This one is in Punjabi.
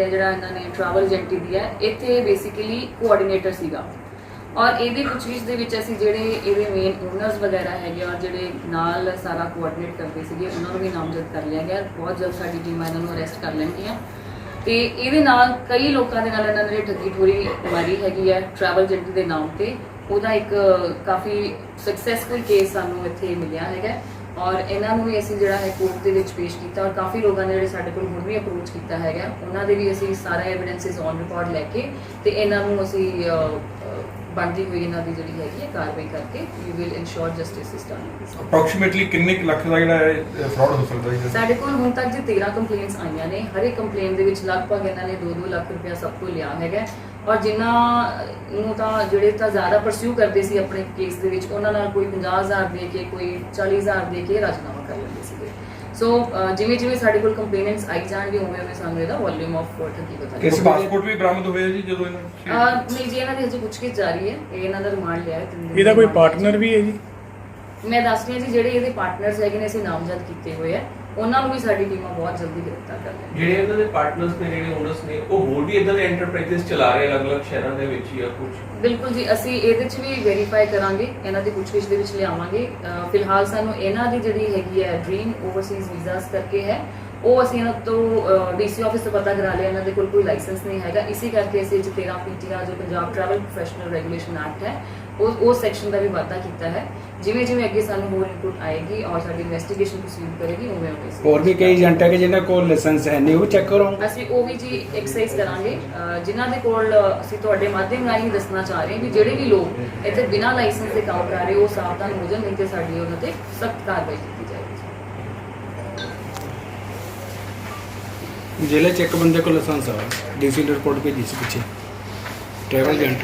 ਹੈ, ਜਿਹੜਾ ਇਹਨਾਂ ਨੇ ਟਰੈਵਲ ਏਜੰਟੀ ਦੀ ਹੈ, ਇੱਥੇ ਬੇਸਿਕਲੀ ਕੋਆਰਡੀਨੇਟਰ ਸੀਗਾ। ਔਰ ਇਹਦੇ ਪੁੱਛਗਿੱਛ ਦੇ ਵਿੱਚ ਅਸੀਂ ਜਿਹੜੇ ਇਹਦੇ ਮੇਨ ਓਨਰਸ ਵਗੈਰਾ ਹੈਗੇ ਔਰ ਜਿਹੜੇ ਨਾਲ ਸਾਰਾ ਕੋਆਰਡੀਨੇਟ ਕਰਦੇ ਸੀਗੇ, ਉਹਨਾਂ ਨੂੰ ਵੀ ਨਾਮਜ਼ਦ ਕਰ ਲਿਆ ਗਿਆ। ਬਹੁਤ ਜਲਦ ਸਾਡੀ ਟੀਮਾਂ ਇਹਨਾਂ ਨੂੰ ਅਰੈਸਟ ਕਰ ਲੈਣਗੀਆਂ। ਤੇ ਇਹਦੇ ਨਾਲ ਕਈ ਲੋਕਾਂ ਦੇ ਨਾਲ ਇਹਨਾਂ ਨੇ ਠੱਗੀ ਠੋਰੀ ਮਾਰੀ ਹੈਗੀ ਹੈ ਟਰੈਵਲ ਏਜੰਟ ਦੇ ਨਾਮ ਤੇ। ਉਹਦਾ ਇੱਕ ਕਾਫੀ ਸਕਸੈਸਫੁਲ ਕੇਸ ਸਾਨੂੰ ਇੱਥੇ ਮਿਲਿਆ ਹੈਗਾ। ਔਰ ਇਹਨਾਂ ਨੂੰ ਵੀ ਅਸੀਂ ਜਿਹੜਾ ਹੈ ਕੋਰਟ ਦੇ ਵਿੱਚ ਪੇਸ਼ ਕੀਤਾ ਔਰ ਕਾਫੀ ਲੋਕਾਂ ਨੇ ਜਿਹੜੇ ਸਾਡੇ ਕੋਲ ਹੁਣ ਵੀ ਅਪਰੋਚ ਕੀਤਾ ਹੈਗਾ। ਉਹਨਾਂ ਦੇ ਵੀ ਅਸੀਂ ਸਾਰਾ ਐਵੀਡੈਂਸਸ ਔਨ ਰਿਕਾਰਡ ਲੈ ਕੇ ਤੇ ਇਹਨਾਂ ਨੂੰ ਅਸੀਂ ਬਣਦੀ ਹੋਈ ਇਹਨਾਂ ਦੀ ਜਿਹੜੀ ਹੈਗੀ ਹੈ ਕਾਰਵਾਈ ਕਰਕੇ we will ensure justice done approximately ਕਿੰਨੇ ਕੁ ਲੱਖ ਦਾ ਜਿਹੜਾ ਹੈ ਫਰਾਡ ਹੋ ਸਕਦਾ ਹੈ ਸਾਡੇ ਕੋਲ ਹੁਣ ਤੱਕ ਜੀ 13 ਕੰਪਲੇਂਟਸ ਆਈਆਂ ਨੇ ਹਰ ਇੱਕ ਕੰਪਲੇਂਟ ਦੇ ਵਿੱਚ ਲਗਭਗ ਇਹਨਾਂ ਨੇ 2-2 ਲੱਖ ਰੁਪਇਆ ਸਭ ਤੋਂ ਲਿਆ ਹੈਗਾ ਔਰ ਜਿਨ੍ਹਾਂ ਨੂੰ ਤਾਂ ਜਿਹੜੇ ਤਾਂ ਜ਼ਿਆਦਾ ਪਰਸਿਊ ਕਰਦੇ ਸੀ ਆਪਣੇ ਕੇਸ ਦੇ ਵਿੱਚ ਉਹਨਾਂ ਨਾਲ ਕੋਈ 50000 ਦੇ ਕੇ ਕੋਈ 40000 ਦੇ ਕੇ ਰਾਜਨਾਮਾ ਕਰ ਲੈਂਦੇ ਸੀਗੇ। ਸੋ ਜਿਵੇਂ ਜਿਵੇਂ ਸਾਡੇ ਕੋਲ ਕੰਪਲੇਂਟਸ ਆਈ ਜਾਣਗੇ ਉਵੇਂ ਉਵੇਂ ਸਾਨੂੰ ਇਹਦਾ ਵੋਲਿਊਮ ਆਫ ਠੱਗੀ ਪਤਾ ਇਸ ਪਾਸਪੋਰਟ ਵੀ ਬਰਾਮਦ ਹੋਇਆ ਜੀ ਜਦੋਂ ਇਹਨਾਂ ਨਹੀਂ ਜੀ ਇਹਨਾਂ ਦੀ ਹਜੇ ਪੁੱਛਗਿੱਛ ਜਾਰੀ ਹੈ ਇਹ ਇਹਨਾਂ ਦਾ ਰਿਮਾਂਡ ਲਿਆ ਹੈ ਤਿੰਨ ਦਿਨ ਇਹਦਾ ਦਾ ਕੋਈ ਪਾਰਟਨਰ ਵੀ ਹੈ ਜੀ? ਮੈਂ ਦੱਸ ਰਹੀ ਹਾਂ ਜੀ ਜਿਹੜੇ ਇਹਦੇ ਪਾਰਟਨਰਸ ਹੈਗੇ ਨੇ ਅਸੀਂ ਨਾਮਜ਼ਦ ਕੀਤੇ ਹੋਏ ਆ। ਉਹਨਾਂ ਨੂੰ ਵੀ ਸਾਡੀ ਟੀਮਾਂ ਬਹੁਤ ਜਲਦੀ ਗ੍ਰਿਫਤਾਰ ਕਰ ਲੈਣਗੀਆਂ। ਜਿਹੜੇ ਇਹਨਾਂ ਦੇ ਪਾਰਟਨਰਸ ਨੇ ਜਿਹੜੇ ਓਨਰਸ ਨੇ ਉਹ ਹੋਰ ਵੀ ਇਦਾਂ ਦੇ ਐਂਟਰਪ੍ਰਾਈਜ਼ਸ ਚਲਾ ਰਹੇ ਅਲੱਗ-ਅਲੱਗ ਸ਼ਹਿਰਾਂ ਦੇ ਵਿੱਚ ਜਾਂ ਕੁਝ ਬਿਲਕੁਲ ਜੀ ਅਸੀਂ ਇਹਦੇ 'ਚ ਵੀ ਵੈਰੀਫਾਈ ਕਰਾਂਗੇ ਇਹਨਾਂ ਦੀ ਪੁੱਛਗਿੱਛ ਦੇ ਵਿੱਚ ਲਿਆਵਾਂਗੇ। ਅਹ ਫਿਲਹਾਲ ਸਾਨੂੰ ਇਹਨਾਂ ਦੀ ਜਿਹੜੀ ਹੈਗੀ ਹੈ ਡ੍ਰੀਮ ਓਵਰਸੀਜ਼ ਵੀਜ਼ਾਸ ਕਰਕੇ ਹੈ ਉਹ ਅਸੀਂ ਇਹਨਾਂ ਤੋਂ ਡੀਸੀ ਆਫਿਸ ਤੋਂ ਪਤਾ ਕਰਾ ਲਿਆ ਇਹਨਾਂ ਦੇ ਕੋਲ ਕੋਈ ਲਾਇਸੈਂਸ ਨਹੀਂ ਹੈਗਾ। ਇਸੇ ਕਰਕੇ ਅਸੀਂ ਇਹ 'ਚ 13 ਪੀਟੀਆਰ ਜੋ Punjab travel professional regulation act ਹੈ ਉਹ ਉਹ ਸੈਕਸ਼ਨ ਦਾ ਵੀ ਵਾਧਾ ਕੀਤਾ ਹੈ। ਜਿਵੇਂ ਜਿਵੇਂ ਅੱਗੇ ਸਾਨੂੰ ਹੋਰ ਇਨਪੁਟ ਆਏਗੀ ਔਰ ਸਾਡੀ ਇਨਵੈਸਟੀਗੇਸ਼ਨ ਪ੍ਰੋਸੀਡ ਕਰੇਗੀ ਉਵੇਂ ਉਵੇਂ ਹੋਰ ਵੀ ਕਈ ਏਜੰਟ ਹੈ ਕਿ ਜਿਨ੍ਹਾਂ ਕੋਲ ਲਾਇਸੈਂਸ ਹੈ ਨਹੀਂ ਉਹ ਚੈੱਕ ਕਰੋ। ਅਸੀਂ ਉਹ ਵੀ ਜੀ ਐਕਸਰਸਾਈਜ਼ ਕਰਾਂਗੇ। ਜਿਨ੍ਹਾਂ ਦੇ ਕੋਲ ਅਸੀਂ ਤੁਹਾਡੇ ਮਾਧਿਅਮ ਰਾਹੀਂ ਦੱਸਣਾ ਚਾਹ ਰਹੇ ਹਾਂ ਵੀ ਜਿਹੜੇ ਵੀ ਲੋਕ ਇੱਥੇ ਬਿਨਾਂ ਲਾਇਸੈਂਸ ਦੇ ਕੰਮ ਕਰ ਰਹੇ ਉਹ ਸਾਵਧਾਨ ਹੋ ਜਾਣ ਨਹੀਂ ਤੇ ਸਾਡੀ ਉਹਨਾਂ ਤੇ ਸਖਤ ਕਾਰਵਾਈ ਕੀਤੀ ਜਾਏਗੀ। ਜ਼ਿਲ੍ਹੇ ਚ ਇੱਕ ਬੰਦੇ ਕੋਲ ਲਾਇਸੈਂਸ ਆ ਡੀਸੀ ਰਿਪੋਰਟ ਭੇਜੀ ਸੀ ਪਿੱਛੇ ਟਰੈਵਲ ਏਜੰਟ